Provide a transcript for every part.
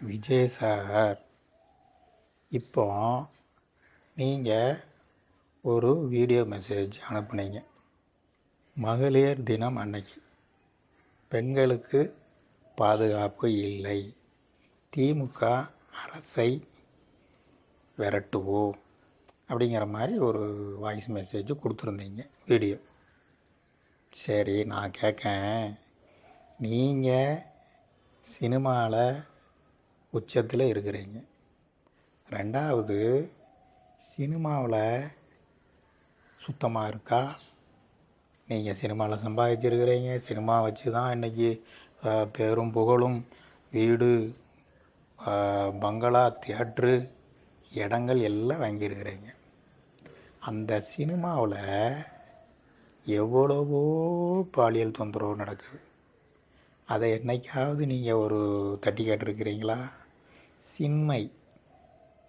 Vijay sir இப்போ நீங்கள் ஒரு வீடியோ மெசேஜ் அனுப்புனீங்க. மகளிர் தினம் அன்னைக்கு. பெண்களுக்கு பாதுகாப்பு இல்லை. திமுக அரசை விரட்டுவோம். அப்படிங்கிற மாதிரி ஒரு வாய்ஸ் மெசேஜ் கொடுத்துருந்தீங்க வீடியோ சரி நான் கேட்கேன் நீங்கள் சினிமாவில் உச்சத்தில் இருக்கிறீங்க. ரெண்டாவது சினிமாவில் சுத்தமாக இருக்கா? நீங்கள் சினிமாவில் சம்பாதிச்சிருக்கிறீங்க. சினிமா வச்சு தான் இன்றைக்கி பேரும் புகழும். வீடு பங்களா தியேட்ரு இடங்கள் எல்லாம் வாங்கியிருக்கிறீங்க. அந்த சினிமாவில் எவ்வளவோ பாலியல் தொந்தரவு நடக்குது. அதை என்றைக்காவது நீங்கள் ஒரு தட்டி கேட்டிருக்கிறீங்களா? சின்மை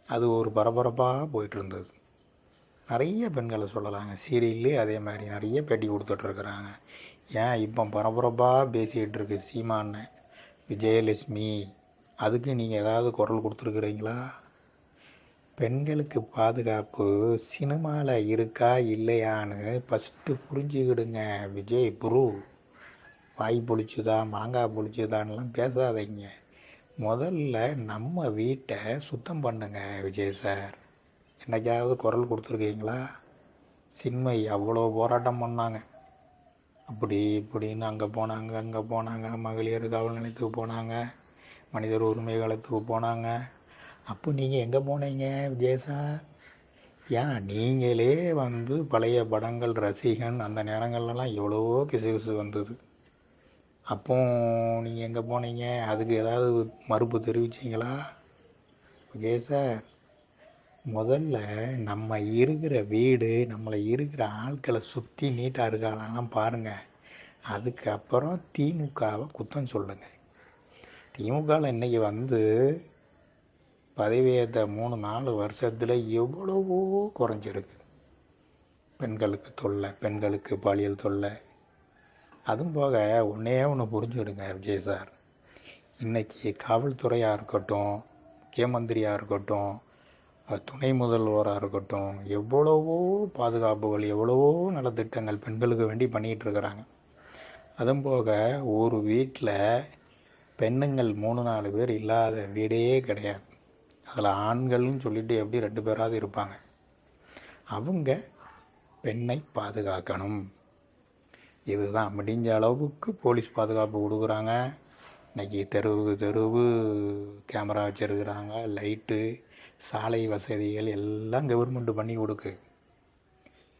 அது ஒரு பரபரப்பாக போயிட்டு இருந்தது நிறைய பெண்களை சொல்லலாங்க. சீரியல்லே அதே மாதிரி நிறைய பேட்டி கொடுத்துட்ருக்குறாங்க. ஏன் இப்போ பரபரப்பாக பேசிக்கிட்டு இருக்கு சீமான்னு? விஜயலட்சுமி அதுக்கு நீங்கள் ஏதாவது குரல் கொடுத்துருக்குறீங்களா? பெண்களுக்கு பாதுகாப்பு சினிமாவில் இருக்கா இல்லையான்னு ஃபஸ்ட்டு புரிஞ்சுக்கிடுங்க. விஜய் புரு வாய் பொழிச்சுதா மாங்காய் பொழிச்சுதான்லாம் பேசாதீங்க. முதல்ல நம்ம வீட்டை சுத்தம் பண்ணுங்க விஜய் சார். என்னைக்காவது குரல் கொடுத்துருக்கீங்களா? சின்மை அவ்வளோ போராட்டம் பண்ணாங்க. அப்படி இப்படின்னு அங்கே போனாங்க அங்கே போனாங்க மகளிர் காவல் நிலையத்துக்கு போனாங்க மனிதர் உரிமை காலத்துக்கு போனாங்க. அப்போ நீங்கள் எங்கே போனீங்க விஜய் சார்? ஏன் நீங்களே வந்து பழைய படங்கள் ரசிகன் அந்த நேரங்கள்லாம் எவ்வளவோ கிசுகிசு வந்தது. அப்போ நீங்கள் எங்கே போனீங்க? அதுக்கு ஏதாவது மறுப்பு தெரிவிச்சிங்களா? Okay sir. முதல்ல நம்ம இருக்கிற வீடு நம்மளை இருக்கிற ஆட்களை சுற்றி நீட்டாக இருக்கானாலாம் பாருங்கள் அதுக்கப்புறம் திமுகவை குத்தம் சொல்லுங்கள் திமுகவில் இன்றைக்கி வந்து பதவியேற்ற மூணு நாலு வருஷத்தில் எவ்வளவோ குறைஞ்சிருக்கு. பெண்களுக்கு தொல்லை பெண்களுக்கு பாலியல் தொல்லை அதுவும் போக ஒன்றே ஒன்று புரிஞ்சுடுங்க விஜய் சார். இன்றைக்கி காவல்துறையாக இருக்கட்டும் முக்கியமந்திரியாக இருக்கட்டும் துணை முதல்வராக இருக்கட்டும் எவ்வளவோ பாதுகாப்புகள் எவ்வளவோ நலத்திட்டங்கள் பெண்களுக்கு வேண்டி பண்ணிகிட்டு இருக்கிறாங்க. அதுவும் போக ஒரு வீட்டில் பெண்ணுங்கள் மூணு நாலு பேர் இல்லாத வீடே கிடையாது. அதில் ஆண்கள்னு சொல்லிட்டு எப்படி ரெண்டு பேராவது இருப்பாங்க? அவங்க பெண்ணை பாதுகாக்கணும். இதுதான் முடிஞ்ச அளவுக்கு போலீஸ் பாதுகாப்பு கொடுக்குறாங்க. இன்னைக்கு தெருவுக்கு தெருவு கேமரா வச்சுருக்குறாங்க லைட்டு சாலை வசதிகள் எல்லாம் கவர்மெண்ட் பண்ணி கொடுக்கு.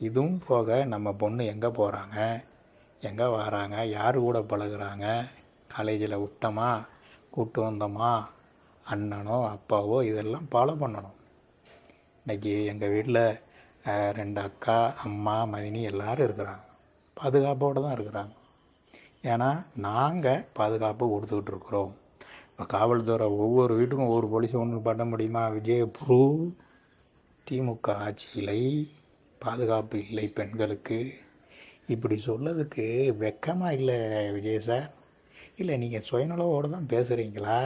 இதுவும் போக நம்ம பொண்ணு எங்கே போகிறாங்க எங்கே வராங்க? யார் கூட பழகுறாங்க? காலேஜில் விட்டோமா கூட்டு வந்தோமா அண்ணனோ அப்பாவோ இதெல்லாம் ஃபாலோ பண்ணணும். இன்றைக்கி எங்கள் வீட்டில் ரெண்டு அக்கா அம்மா மதினி எல்லாரும் இருக்கிறாங்க. பாதுகாப்போடு தான் இருக்கிறாங்க. ஏன்னா நாங்கள் பாதுகாப்பு கொடுத்துக்கிட்டு இருக்கிறோம். இப்போ காவல்துறை ஒவ்வொரு வீட்டுக்கும் ஒவ்வொரு போலீஸ் ஒன்று பண்ண முடியுமா? விஜய் ப்ரூ திமுக ஆட்சியிலை பாதுகாப்பு இல்லை பெண்களுக்கு. இப்படி சொல்லதுக்கு வெக்கமாக இல்லை விஜய் சார்? இல்லை நீங்கள் சுயநலவோடு தான் பேசுகிறீங்களா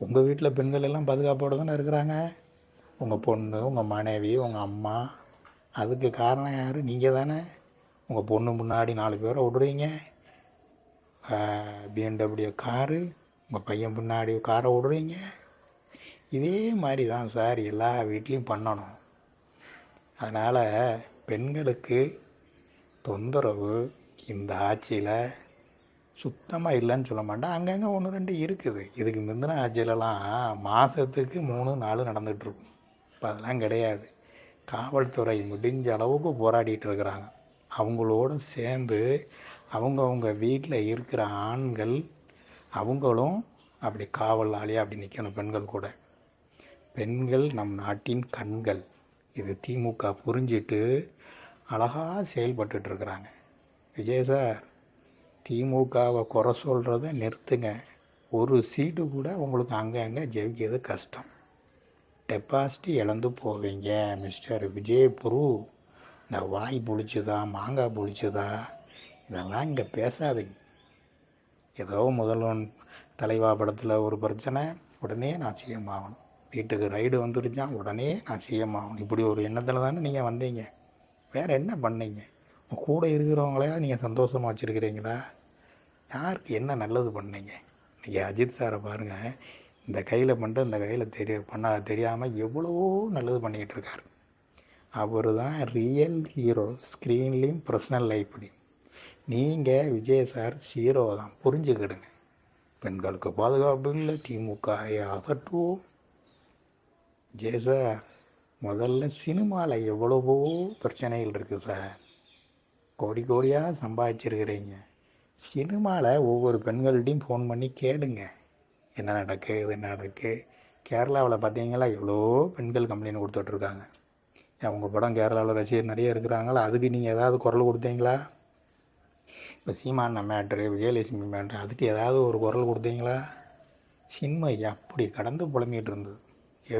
உங்கள் வீட்டில் பெண்கள் எல்லாம் பாதுகாப்போடு தானே இருக்கிறாங்க? உங்கள் பொண்ணு உங்கள் மனைவி உங்கள் அம்மா அதுக்கு காரணம் யார்? நீங்கள் தானே? உங்கள் பொண்ணு முன்னாடி நாலு பேரை விடுறீங்க பிஎன்டபிள்யூ காரு உங்கள் பையன் முன்னாடி காரை விடுறீங்க இதே மாதிரி தான் சார் எல்லா வீட்லேயும் பண்ணணும். அதனால் பெண்களுக்கு தொந்தரவு இந்த ஆட்சியில் சுத்தமாக இல்லைன்னு சொல்ல மாட்டேன். அங்கங்கே ஒன்று ரெண்டு இருக்குது. இதுக்கு முந்தின ஆட்சியிலலாம் மாதத்துக்கு மூணு நாலு நடந்துகிட்ருக்கும் இப்போ அதெல்லாம் கிடையாது. காவல்துறை முடிஞ்ச அளவுக்கு போராடிட்டு இருக்கிறாங்க. அவங்களோட சேர்ந்து அவங்கவுங்க வீட்டில் இருக்கிற ஆண்கள் அவங்களும் அப்படி காவலாளியாக அப்படி நிற்கணும் பெண்கள் கூட. பெண்கள் நம் நாட்டின் கண்கள். இது திமுக புரிஞ்சிட்டு அழகாக செயல்பட்டுட்டு இருக்கிறாங்க. விஜய் சார் திமுகவை குறை சொல்கிறத நிறுத்துங்க. ஒரு சீட்டு கூட உங்களுக்கு அங்கே அங்கே ஜெயிக்கிறது கஷ்டம். டெபாசிட்டி இழந்து போவீங்க மிஸ்டர் விஜய் புரு. இந்த வாய் புளிச்சுதா மாங்காய் புளிச்சுதா இதெல்லாம் இங்கே பேசாதீங்க. ஏதோ முதல்வன் தலைவா படத்தில் ஒரு பிரச்சனை உடனே நான் சிஎம் ஆகணும் வீட்டுக்கு ரைடு வந்துருச்சான் உடனே நான் சிஎம் ஆகணும் இப்படி ஒரு எண்ணத்தில் தானே நீங்கள் வந்தீங்க. வேறு என்ன பண்ணீங்க? கூட இருக்கிறவங்களையா நீங்கள் சந்தோஷமாக வச்சுருக்கிறீங்களா? யாருக்கு என்ன நல்லது பண்ணீங்க? நீங்கள் அஜித் சாரை பாருங்கள் இந்த கையில் பண்ணிட்டு இந்த கையில் தெரிய பண்ண தெரியாமல் எவ்வளவோ நல்லது பண்ணிக்கிட்டு இருக்காரு. அவர் தான் ரியல் ஹீரோ ஸ்க்ரீன்லேயும் பர்சனல் லைஃப்லையும் நீங்கள் விஜய் சார் ஹீரோ தான். புரிஞ்சுக்கிடுங்க. பெண்களுக்கு பாதுகாப்பு இல்லை திமுக அகற்றுவோம். விஜய் சார் முதல்ல சினிமாவில் எவ்வளவோ பிரச்சனைகள் இருக்குது சார் கோடி கோடியாக சம்பாதிச்சிருக்கிறீங்க. சினிமாவில் ஒவ்வொரு பெண்கள்கிட்டையும் ஃபோன் பண்ணி கேளுங்க. என்ன நடக்கு இது என்ன நடக்கு கேரளாவில் பார்த்தீங்களா எவ்வளோ பெண்கள் கம்ப்ளைண்ட் கொடுத்துட்ருக்காங்க உங்கள் படம் கேரளாவில் ரசிகர் நிறைய இருக்கிறாங்களா? அதுக்கு நீங்கள் ஏதாவது குரல் கொடுத்தீங்களா? இப்போ சீமான மேட்ரு விஜயலட்சுமி மேட்ரு அதுக்கு ஏதாவது ஒரு குரல் கொடுத்தீங்களா? சின்மை அப்படி கடந்து புலம்பிகிட்டு இருந்தது.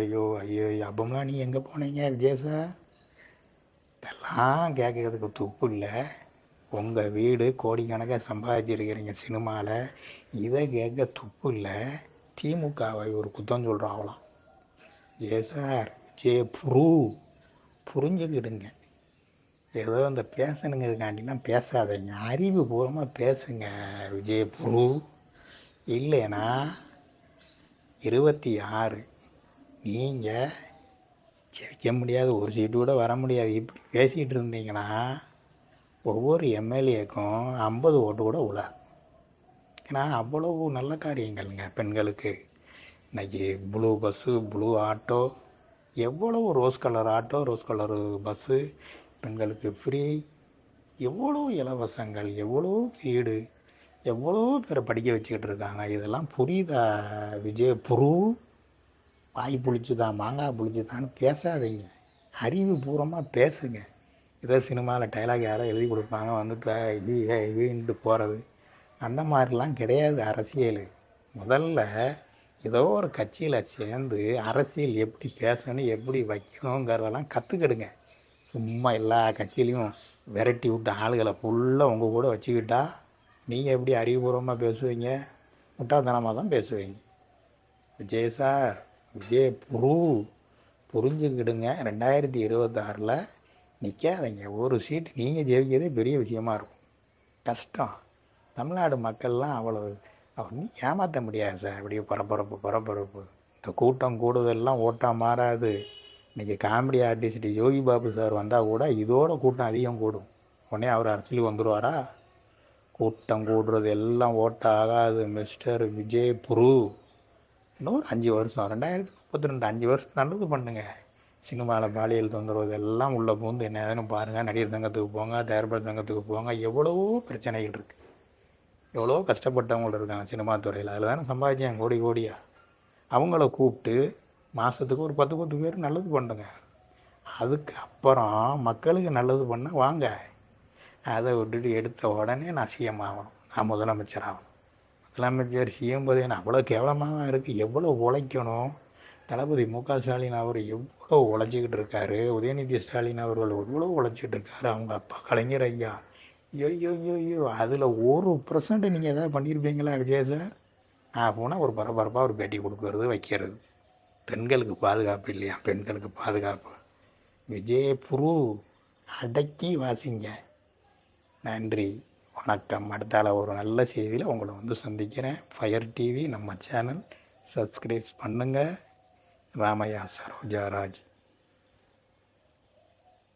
ஐயோ ஐயோ அப்பம்லாம் நீ எங்கே போனீங்க விஜயசா சார் இதெல்லாம் கேட்கறதுக்கு துப்பு இல்லை. உங்கள் வீடு கோடிக்கணக்காக சம்பாதிச்சிருக்கிறீங்க சினிமாவில் இதை கேட்க துப்பு இல்லை. திமுகவை ஒரு குத்தம் சொல்கிறாங்களாம் ஏ சார் ஜே ப்ரூ. புரிஞ்சுக்கிடுங்க. ஏதோ இந்த பேசணுங்கிறதுக்காண்டிலாம் பேசாதீங்க. அறிவு பூர்வமாக பேசுங்க விஜயபுரு. இல்லைன்னா இருபத்தி ஆறு நீங்கள் ஜெயிக்க முடியாது ஒரு சீட்டு கூட வர முடியாது. இப்படி பேசிகிட்டு இருந்தீங்கன்னா ஒவ்வொரு எம்எல்ஏக்கும் ஐம்பது ஓட்டு கூட விழாது ஏன்னா அவ்வளவு நல்ல காரியங்கள்ங்க பெண்களுக்கு. இன்றைக்கி ப்ளூ பஸ்ஸு ப்ளூ ஆட்டோ எவ்வளவு rose colour auto rose colour bus பெண்களுக்கு ஃப்ரீ எவ்வளோ இலவசங்கள் எவ்வளோ வீடு எவ்வளோ பேரை படிக்க வச்சுக்கிட்டு இருக்காங்க. இதெல்லாம் புரியுதா விஜய்? புரு. வாய் புளிச்சுதான் மாங்காய் புளிச்சுதான்னு பேசாதீங்க. அறிவு பூர்வமாக பேசுங்க. ஏதோ சினிமாவில் டைலாக் யாரோ எழுதி கொடுப்பாங்க வந்துட்டு இது இதுன்ட்டு போகிறது அந்த மாதிரிலாம் கிடையாது அரசியல். முதல்ல ஏதோ ஒரு கட்சியில் சேர்ந்து அரசியல் எப்படி பேசணும் எப்படி வைக்கணுங்கிறதெல்லாம் கற்றுக்கிடுங்க சும்மா எல்லா கட்சியிலையும் விரட்டி விட்ட ஆளுகளை ஃபுல்லாக உங்கள் கூட வச்சுக்கிட்டா நீங்கள் எப்படி அறிவுபூர்வமாக பேசுவீங்க? முட்டாள்தனமாக தான் பேசுவீங்க. விஜய் சார் விஜய் புரு புரிஞ்சுக்கிடுங்க. ரெண்டாயிரத்தி இருபத்தாறில் நிற்காதீங்க ஒரு சீட்டு நீங்கள் ஜெயிக்கிறதே பெரிய விஷயமா இருக்கும். கஷ்டம். தமிழ்நாடு மக்கள்லாம் அவ்வளோ அப்படின்னு ஏமாற்ற முடியாது சார். அப்படியே பரபரப்பு பரபரப்பு இந்த கூட்டம் கூடுதெல்லாம் ஓட்டாக மாறாது. இன்றைக்கி comedy artist Yogi Babu sir வந்தால் கூட இதோட கூட்டம் அதிகம் கூடும். உடனே அவர் அரசியலுக்கு வந்துடுவாரா கூட்டம் கூடுறது எல்லாம் ஓட்ட ஆகாது. மிஸ்டர் விஜய் புரு இன்னும் ஒரு அஞ்சு வருஷம் ரெண்டாயிரத்தி முப்பத்தி ரெண்டு அஞ்சு வருஷம் நல்லது பண்ணுங்க. சினிமாவில் பாலியல் தொந்தரவு எல்லாம் உள்ளே பூந்து என்ன ஏதுன்னு பாருங்கள் நடிகர் சங்கத்துக்கு போங்க தயாரிப்பாளர் சங்கத்துக்கு போங்க. எவ்வளவோ பிரச்சனைகள் இருக்குது எவ்வளோ கஷ்டப்பட்டவங்கள இருக்காங்க சினிமா துறையில். அதில் தானே சம்பாதிச்சாங்க கோடி கோடியாக அவங்கள கூப்பிட்டு மாதத்துக்கு ஒரு பத்து பத்து பேர் நல்லது பண்ணுங்க. அதுக்கு அப்புறம் மக்களுக்கு நல்லது பண்ண வாங்க. அதை விட்டுட்டு எடுத்த உடனே நான் சிஎம் ஆகணும். நான் முதலமைச்சர் ஆகணும். முதலமைச்சர் சிஎம் பதவி அவ்வளோ கேவலமாக இருக்குது எவ்வளோ உழைக்கணும்? தளபதி மு க ஸ்டாலின் அவர் எவ்வளோ உழைச்சிக்கிட்டு இருக்காரு? உதயநிதி ஸ்டாலின் அவர்கள் எவ்வளோ உழைச்சிக்கிட்டு இருக்காரு? அவங்க அப்பா கலைஞர் ஐயா ஐயோ அதில் ஒரு பர்சன்ட் நீங்கள் எதாவது பண்ணியிருப்பீங்களா விஜய் சார் நான் போனால் ஒரு பரபரப்பாக ஒரு பேட்டி கொடுக்கறது வைக்கிறது. பெண்களுக்கு பாதுகாப்பு இல்லையா? பெண்களுக்கு பாதுகாப்பு. விஜய் புரு அடக்கி வாசிங்க. நன்றி. வணக்கம். அடுத்தால ஒரு நல்ல செய்தியில் உங்களை வந்து சந்திக்கிறேன். ஃபயர் டிவி நம்ம சேனல் சப்ஸ்கிரைப் பண்ணுங்கள் ராமையா சரோஜா ராஜ்.